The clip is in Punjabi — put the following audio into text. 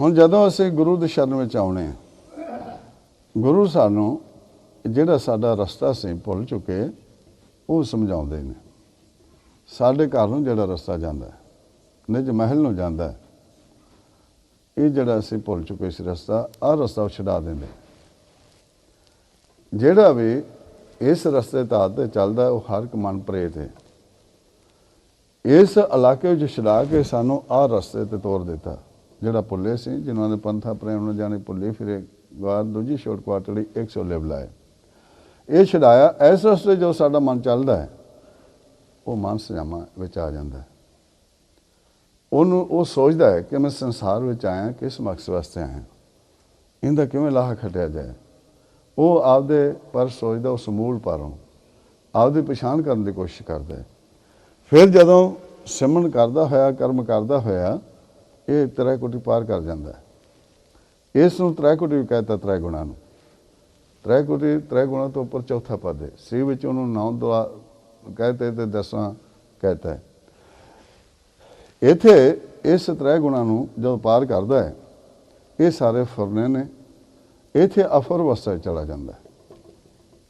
ਹੁਣ ਜਦੋਂ ਅਸੀਂ ਗੁਰੂ ਦੇ ਸ਼ਰਨ ਵਿੱਚ ਆਉਣੇ ਆ ਗੁਰੂ ਸਾਨੂੰ ਜਿਹੜਾ ਸਾਡਾ ਰਸਤਾ ਸੀ ਭੁੱਲ ਚੁੱਕੇ ਉਹ ਸਮਝਾਉਂਦੇ ਨੇ। ਸਾਡੇ ਘਰ ਨੂੰ ਜਿਹੜਾ ਰਸਤਾ ਜਾਂਦਾ ਹੈ, ਨਿਜ ਮਹਿਲ ਨੂੰ ਜਾਂਦਾ ਇਹ ਜਿਹੜਾ ਅਸੀਂ ਭੁੱਲ ਚੁੱਕੇ ਸੀ ਰਸਤਾ ਆਹ ਰਸਤਾ ਉਹ ਛਡਾ ਦਿੰਦੇ ਜਿਹੜਾ ਵੀ ਇਸ ਰਸਤੇ ਤੇ ਤੇ ਚੱਲਦਾ ਉਹ ਹਰ ਇੱਕ ਮਨ ਪ੍ਰੇਤ ਹੈ। ਇਸ ਇਲਾਕੇ ਵਿੱਚ ਛਡਾ ਕੇ ਸਾਨੂੰ ਆਹ ਰਸਤੇ ਤੇ ਤੋਰ ਦਿੱਤਾ। ਜਿਹੜਾ ਭੁੱਲੇ ਸੀ ਜਿਨ੍ਹਾਂ ਨੇ ਪੰਥਾ ਪ੍ਰੇਮ ਨੂੰ ਜਾਣੇ ਭੁੱਲੇ, ਫਿਰੇ ਗਵਾਰ ਦੂਜੀ ਛੋਟ ਕੁਆਟੜੀ 100 ਲਿਵ ਲਾਏ। ਇਹ ਛਡਾਇਆ ਇਸ ਰਸਤੇ ਜੋ ਸਾਡਾ ਮਨ ਚੱਲਦਾ ਹੈ, ਉਹ ਮਨ ਸਜਾਮਾ ਵਿੱਚ ਆ ਜਾਂਦਾ ਉਹਨੂੰ ਉਹ ਸੋਚਦਾ ਹੈ ਕਿ ਮੈਂ ਸੰਸਾਰ ਵਿੱਚ ਆਇਆ, ਕਿਸ ਮਕਸਦ ਵਾਸਤੇ ਆਇਆ। ਇਹਦਾ ਕਿਵੇਂ ਲਾਹਾ ਖਟਿਆ ਜਾਏ? ਉਹ ਆਪਦੇ ਪਰ ਸੋਚਦਾ, ਉਸ ਮੂਲ ਪਰੋਂ ਆਪਦੀ ਪਛਾਣ ਕਰਨ ਦੀ ਕੋਸ਼ਿਸ਼ ਕਰਦਾ ਹੈ। ਫਿਰ ਜਦੋਂ ਸਿਮਰਨ ਕਰਦਾ ਹੋਇਆ, ਕਰਮ ਕਰਦਾ ਹੋਇਆ ਇਹ ਤ੍ਰੈ ਕੋਟੀ ਪਾਰ ਕਰ ਜਾਂਦਾ ਹੈ। ਇਸ ਨੂੰ ਤ੍ਰੈ ਕੋਟੀ ਵੀ ਕਹਿੰਦਾ ਤ੍ਰੈ ਗੁਣਾ ਨੂੰ। ਤ੍ਰੈ ਕੋਟੀ ਤ੍ਰੈ ਗੁਣਾ ਤੋਂ ਉੱਪਰ ਚੌਥਾ ਪਦ ਹੈ। ਸੀ ਵਿੱਚ ਉਹਨੂੰ ਨੌ ਦੁਆ ਕਹਤੇ ਤੇ ਦਸਾਂ ਕਹਤਾ ਹੈ। ਇਥੇ ਇਸ ਤ੍ਰੈ ਗੁਣਾ ਨੂੰ ਜਦੋਂ ਪਾਰ ਕਰਦਾ ਹੈ, ਇਹ ਸਾਰੇ ਫਰਨੇ ਨੇ। ਇਥੇ ਅਫਰ ਅਵਸਥਾ ਚਲਾ ਜਾਂਦਾ ਹੈ।